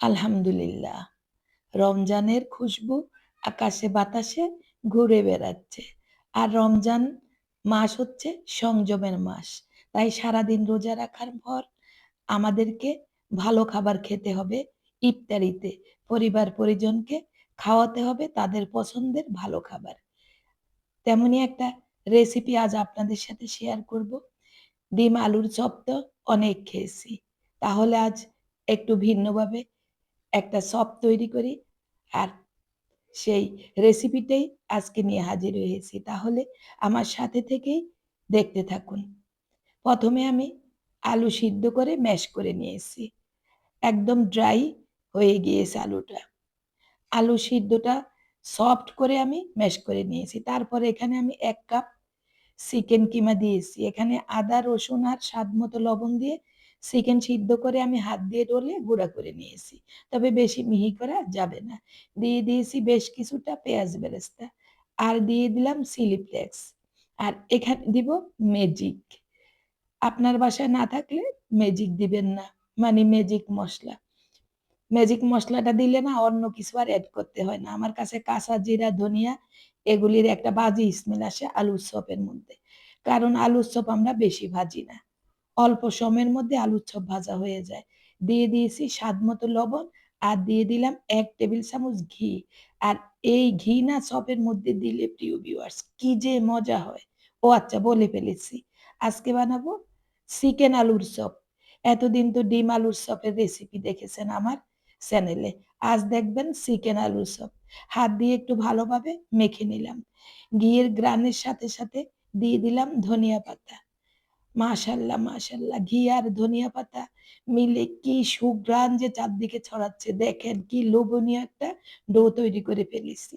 আলহামদুলিল্লাহ। রমজানের খুশবু আকাশে বাতাসে ঘুরে বেড়াচ্ছে। আর রমজান মাস হচ্ছে সংযমের মাস। তাই সারাদিন রোজা রাখার পর আমাদেরকে ভালো খাবার খেতে হবে, ইফতারিতে। পরিবার-পরিজনকে খাওয়াতে হবে তাদের পছন্দের ভালো খাবার। তেমনই একটা রেসিপি আজ আপনাদের সাথে শেয়ার করব। ডিম আলুর চপ তো অনেক খেয়েছি। তাহলে আজ একটু ভিন্নভাবে একটা চপ তৈরি করি আর সেই রেসিপিটাই আজকে নিয়ে হাজির হয়েছি। তাহলে আমার সাথে থেকেই দেখতে থাকুন। প্রথমে আমি আলু সিদ্ধ করে ম্যাশ করে নিয়েছি। একদম ড্রাই হয়ে গিয়েছে আলুটা। আলু সিদ্ধটা সফট করে আমি ম্যাশ করে নিয়েছি। তারপরে এখানে আমি এক কাপ চিকেন কিমা দিয়েছি। এখানে আদা, রসুন আর স্বাদ মতো লবণ দিয়ে চিকেন সিদ্ধ করে আমি হাত দিয়ে ডলে গুঁড়া করে নিয়েছি। তবে বেশি মিহি করা যাবে না। দিয়ে দিয়েছি বেশ কিছুটা পেঁয়াজ বেরেস্তা আর দিয়ে দিলাম চিলি ফ্লেক্স আর এখানে দিব ম্যাজিক আপনার বাসায় না থাকলে ম্যাজিক দিবেন না। মানে ম্যাজিক মশলা। ম্যাজিক মশলাটা দিলে না অন্য কিছু আর অ্যাড করতে হয় না। আমার কাছে কাঁচা জিরা, ধনিয়া এগুলির একটা বাজি স্মেল আসে আলুর চপের মধ্যে। কারণ আলুর চপ আমরা বেশি ভাজি না। অল্প সময়ের মধ্যে আলুর চপ ভাজা হয়ে যায়। দিয়ে দিয়েছি স্বাদ মতো লবণ আর দিয়ে দিলাম এক টেবিল চামচ ঘি। আর এই ঘি না চপের মধ্যে দিলে প্রিয় ভিউয়ার্স কি যে মজা হয়। ও আচ্ছা বলে ফেলেছি। আজকে বানাবো চিকেন আলুর চপ। এতদিন তো ডিম আলুর চপের রেসিপি দেখেছেন আমার চ্যানেলে আজ দেখবেন চিকেন আলুর চপ। হাত দিয়ে একটু ভালোভাবে মেখে নিলাম। ঘিয়ের গ্রানের সাথে সাথে দিয়ে দিলাম ধনিয়া পাতা। মাশাল্লাহ মাশাল্লাহ। ঘি আর ধনিয়া পাতা মিলে কি সুগ্রান যে চারদিকে ছড়াচ্ছে। দেখেন কি লোভনীয় একটা ডো তৈরি করে ফেলেছি।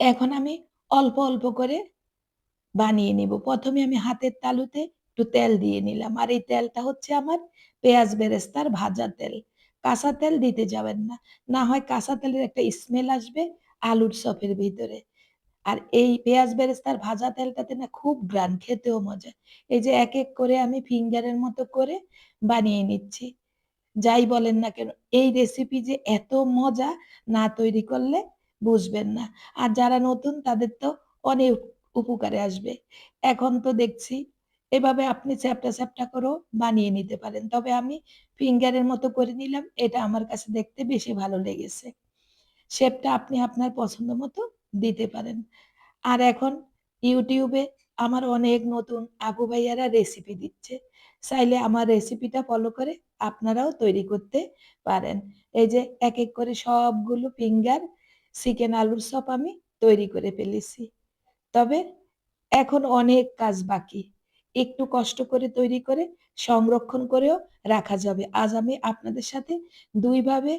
এখন আমি অল্প অল্প করে বানিয়ে নিব। প্রথমে আমি হাতের তালুতে একটু তেল দিয়ে নিলাম। আর এই তেলটা হচ্ছে আমার পেঁয়াজ বেরেস্তার ভাজা তেল। কাঁচা তেল দিতে যাবেন না। না হয় কাঁচা তেলের একটা স্মেল আসবে আলুর চপের ভিতরে। আর এই পেঁয়াজ বেরেস্তার ভাজা তেলটাতে না খুব গ্রান, খেতেও মজা। এই যে এক এক করে আমি ফিঙ্গারের মতো করে বানিয়ে নিচ্ছি। যাই বলেন না কেন, এই রেসিপি যে এত মজা না তৈরি করলে বুঝবেন না। আর যারা নতুন, তাদের তো অনেক উপকারে আসবে। এখন তো দেখছি, এভাবে আপনি চ্যাপটা চ্যাপটা করেও বানিয়ে নিতে পারেন। তবে আমি ফিঙ্গারের মতো করে নিলাম, এটা আমার কাছে দেখতে বেশি ভালো লেগেছে। শেপটা আপনি আপনার পছন্দ মতো দিতে পারেন। আর এখন ইউটিউবে আমার অনেক নতুন আপু ভাইয়ারা রেসিপি দিচ্ছে। চাইলে আমার রেসিপিটা ফলো করে আপনারাও তৈরি করতে পারেন। এই যে এক এক করে সবগুলো ফিঙ্গার চিকেন আলুর চপ আমি তৈরি করে ফেলেছি। তবে এখন অনেক কাজ বাকি। একটু কষ্ট করে তৈরি করে সংরক্ষণ করেও রাখা যাবে। আজ আমি আপনাদের সাথে দুইভাবে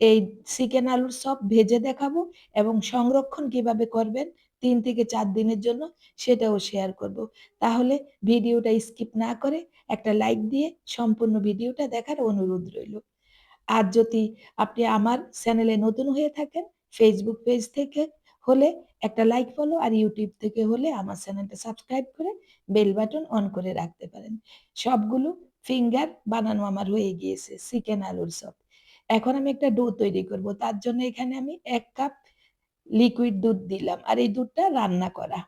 এই চিকেন আলুর চপ ভেজে দেখাবো এবং সংরক্ষণ কীভাবে করবেন তিন থেকে চার দিনের জন্য সেটাও শেয়ার করব। তাহলে ভিডিওটা স্কিপ না করে একটা লাইক দিয়ে সম্পূর্ণ ভিডিওটা দেখার অনুরোধ রইল। আর যদি আপনি আমার চ্যানেলে নতুন হয়ে থাকেন ফেসবুক পেজ থেকে হলে একটা লাইক ফলো আর ইউটিউব থেকে হলে আমার চ্যানেলটা সাবস্ক্রাইব করে বেল বাটন অন করে রাখতে পারেন। সবগুলো ফিঙ্গার বানানো আমার হয়ে গিয়েছে, চিকেন আলুর চপ। এখন আমি একটা ডো তৈরি করব। তার জন্য এখানে আমি এক কাপ লিকুইড দুধ দিলাম আর এই দুধটা রান্না করা।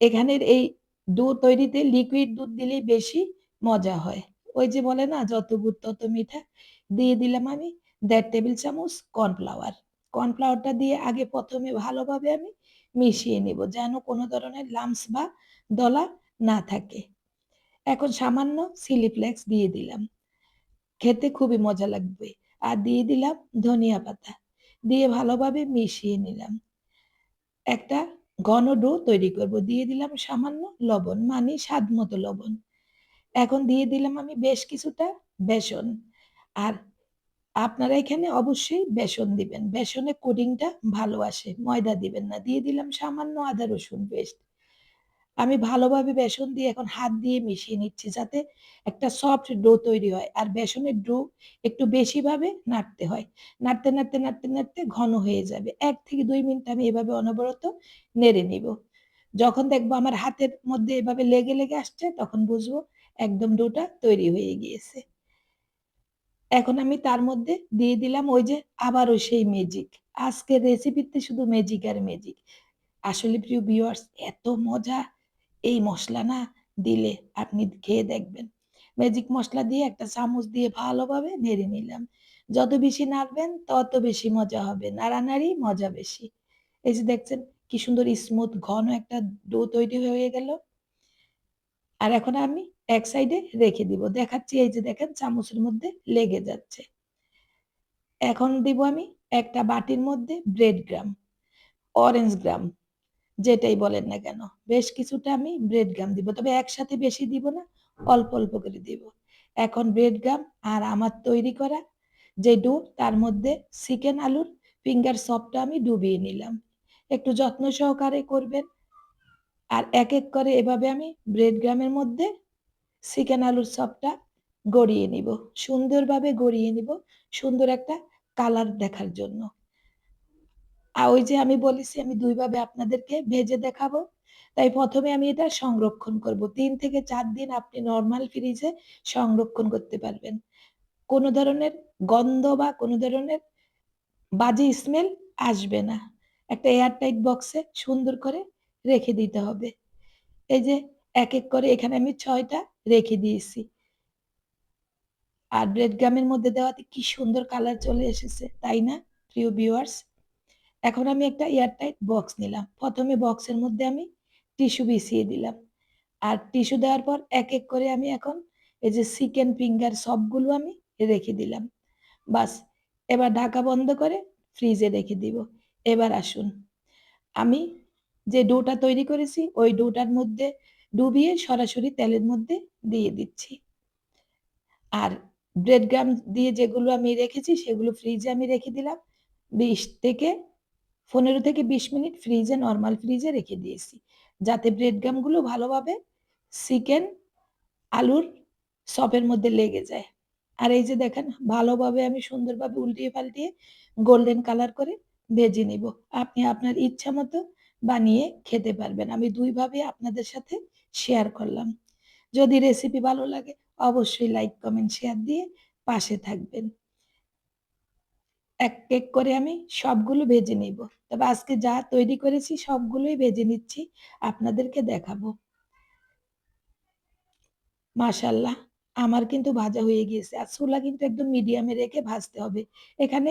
এখানের এই ডো তৈরিতে লিকুইড দুধ দিলেই বেশি মজা হয়। ওই যে বলে না, যত গুড় তত মিঠা। দিয়ে দিলাম আমি দেড় টেবিল চামচ কর্নফ্লাওয়ার কর্নফ্লাওয়ারটা দিয়ে আগে প্রথমে ভালোভাবে আমি মিশিয়ে নেব যেন কোনো ধরনের লামস বা দলা না থাকে। এখন সামান্য সিলি ফ্লেক্স দিয়ে দিলাম। খেতে খুবই মজা লাগবে। আর দিয়ে দিলাম ধনিয়া পাতা। দিয়ে ভালোভাবে মিশিয়ে নিলাম। একটা ঘন ডো তৈরি করব। দিয়ে দিলাম সামান্য লবণ মানে স্বাদ মতো লবণ। এখন দিয়ে দিলাম আমি বেশ কিছুটা বেসন। আর আপনারা এখানে অবশ্যই বেসন দিবেন। বেসনের কোডিংটা ভালো আসে, ময়দা দিবেন না। দিয়ে দিলাম সামান্য আদা রসুন পেস্ট। আমি ভালোভাবে বেসন দিয়ে এখন হাত দিয়ে মিশিয়ে নিচ্ছি যাতে একটা সফট ডো তৈরি হয়। আর বেসনের ডো একটু বেশিভাবে নাড়তে হয়। নাড়তে নাড়তে নাড়তে নাড়তে ঘন হয়ে যাবে। এক থেকে দুই মিনিট আমি এভাবে অনবরত নেড়ে নিব। যখন দেখব আমার হাতের মধ্যে এভাবে লেগে লেগে আসছে, তখন বুঝব একদম ডোটা তৈরি হয়ে গিয়েছে। এখন আমি তার মধ্যে দিয়ে দিলাম ওই যে আবারও সেই ম্যাজিক। আজকের রেসিপিতে শুধু ম্যাজিক আর ম্যাজিক। আসলে প্রিয় ভিউয়ার্স এত মজা! এই মশলা না দিলে আপনি খেয়ে দেখবেন। ম্যাজিক মশলা দিয়ে একটা চামচ দিয়ে ভালোভাবে নেড়ে নিলাম। যত বেশি নাড়বেন তত বেশি মজা হবে। নাড়ানাড়ি মজা বেশি। এই যে দেখছেন কি সুন্দর স্মুথ ঘন একটা ডো তৈরি হয়ে গেল। আর এখন আমি এক সাইডে রেখে দিব। দেখাচ্ছি এই যে দেখেন চামচের মধ্যে লেগে যাচ্ছে। এখন দিব আমি একটা বাটির মধ্যে ব্রেড গ্রাম, অরেঞ্জ গ্রাম যেটাই বলেন না কেন। বেশ কিছুটা আমি ব্রেড গ্রাম দিব। তবে একসাথে বেশি দিব না, অল্প, অল্প করে দিব। এখন ব্রেড গ্রাম আর আমার তৈরি করা যে ডো তার মধ্যে চিকেন আলুর ফিঙ্গার চপটা আমি ডুবিয়ে নিলাম। একটু যত্ন সহকারে করবেন। আর এক, এক করে এভাবে আমি ব্রেড গ্রামের মধ্যে চিকেন আলুর চপটা গড়িয়ে নিব। সুন্দরভাবে গড়িয়ে নিব। সুন্দর একটা কালার দেখার জন্য। আর ওই যে আমি বলেছি আমি ২ ভাবে আপনাদেরকে ভেজে দেখাবো। তাই প্রথমে আমি এটা সংরক্ষণ করব। তিন থেকে চার দিন আপনি নর্মাল ফ্রিজে সংরক্ষণ করতে পারবেন। কোন ধরনের গন্ধ বা কোন ধরনের বাজে স্মেল আসবে না। একটা এয়ার টাইট বক্সে সুন্দর করে রেখে দিতে হবে। এই যে এক, এক করে এখানে আমি ছয়টা রেখে দিয়েছি। আর ব্রেড গ্রামের মধ্যে দেওয়াতে কি সুন্দর কালার চলে এসেছে, তাই না? প্রিয় ভিউয়ার্স? এখন আমি একটা এয়ারটাইট বক্স নিলাম। প্রথমে বক্সের মধ্যে আমি টিস্যু বিছিয়ে দিলাম। আর টিস্যু দেওয়ার পর এক, এক করে আমি এখন এই যে চিকেন ফিঙ্গার সবগুলো আমি রেখে দিলাম। বাস এবার ঢাকা বন্ধ করে ফ্রিজে রেখে দিব। এবার আসুন, আমি যে ডোটা তৈরি করেছি ওই ডোটার মধ্যে ডুবিয়ে সরাসরি তেলের মধ্যে দিয়ে দিচ্ছি। আর ব্রেড গ্রাম দিয়ে যেগুলো আমি রেখেছি সেগুলো ফ্রিজে আমি রেখে দিলাম। ২০ থেকে ১৫ থেকে ২০ মিনিট ফ্রিজে নর্মাল ফ্রিজে রেখে দিয়েছি। যাতে ব্রেড গ্রামগুলো ভালোভাবে চিকেন আলুর চপের মধ্যে লেগে যায়। আর এই যে দেখেন ভালোভাবে আমি সুন্দরভাবে উল্টিয়ে পাল্টিয়ে গোল্ডেন কালার করে ভেজে নিব। আপনি আপনার ইচ্ছা মতো বানিয়ে খেতে পারবেন। আমি দুইভাবে আপনাদের সাথে শেয়ার করলাম। যদি রেসিপি ভালো লাগে অবশ্যই লাইক, কমেন্ট, শেয়ার দিয়ে পাশে থাকবেন। এক, এক করে আমি সবগুলো ভেজে নিব। তবে আজকে যা তৈরি করেছি সবগুলোই ভেজে নিচ্ছি। আপনাদেরকে দেখাবো। মাশাআল্লাহ! আমার কিন্তু ভাজা হয়ে গিয়েছে। আর চুলা কিন্তু একদম মিডিয়ামে রেখে ভাজতে হবে। এখানে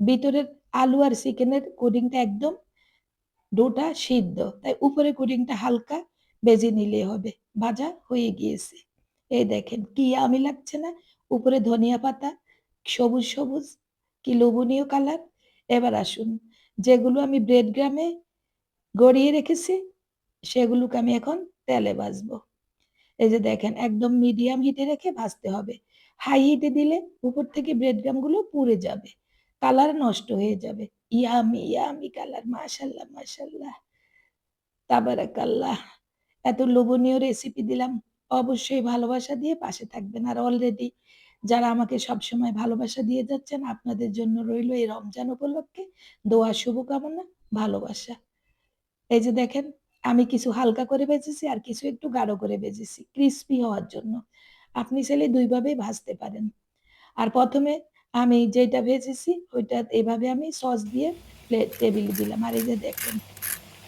ভিতরের আলু আর চিকেনের কোডিংটা একদম ডোটা সিদ্ধ। তাই উপরের কোডিংটা হালকা বেজে নিলেই হবে। ভাজা হয়ে গিয়েছে। এই দেখেন কি আমি লাগছে না? উপরে ধনিয়া পাতা, সবুজ, সবুজ কি লোভনীয় কালার। এবার আসুন, যেগুলো আমি ব্রেড গ্রামে গড়িয়ে রেখেছি সেগুলোকে আমি এখন তেলে ভাজবো। এই যে দেখেন একদম মিডিয়াম হিটে রেখে ভাজতে হবে। হাই হিটে দিলে উপর থেকে ব্রেড গ্রামগুলো পুড়ে যাবে। কালার নষ্ট হয়ে যাবে। ইয়ামি ইয়ামি কালার মাশাআল্লাহ, মাশাআল্লাহ। তাবারাকাল্লাহ। এত লোভনীয় রেসিপি দিলাম। অবশ্যই ভালোবাসা দিয়ে পাশে থাকবেন। আর অলরেডি যারা আমাকে সবসময় ভালোবাসা দিয়ে যাচ্ছেন আপনাদের জন্য রইল এই রমজান উপলক্ষে দোয়া শুভকামনা, ভালোবাসা। এই যে দেখেন আমি কিছু হালকা করে ভেজেছি আর কিছু একটু গাঢ় করে ভেজেছি ক্রিস্পি হওয়ার জন্য। আপনি চাইলে ২ ভাবেই ভাজতে পারেন। আর প্রথমে আমি যেটা ভেজেছি ওইটা এভাবে আমি সস দিয়ে প্লেট টেবিল দিলাম। আর এই যে দেখেন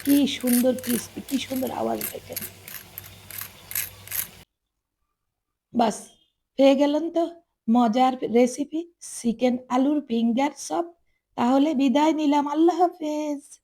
কি সুন্দর ক্রিস্পি কি সুন্দর আওয়াজ দেখেন। বাস পেয়ে গেলেন তো মজার রেসিপি চিকেন আলুর ফিঙ্গার সব তাহলে বিদায় নিলাম। আল্লাহ হাফেজ।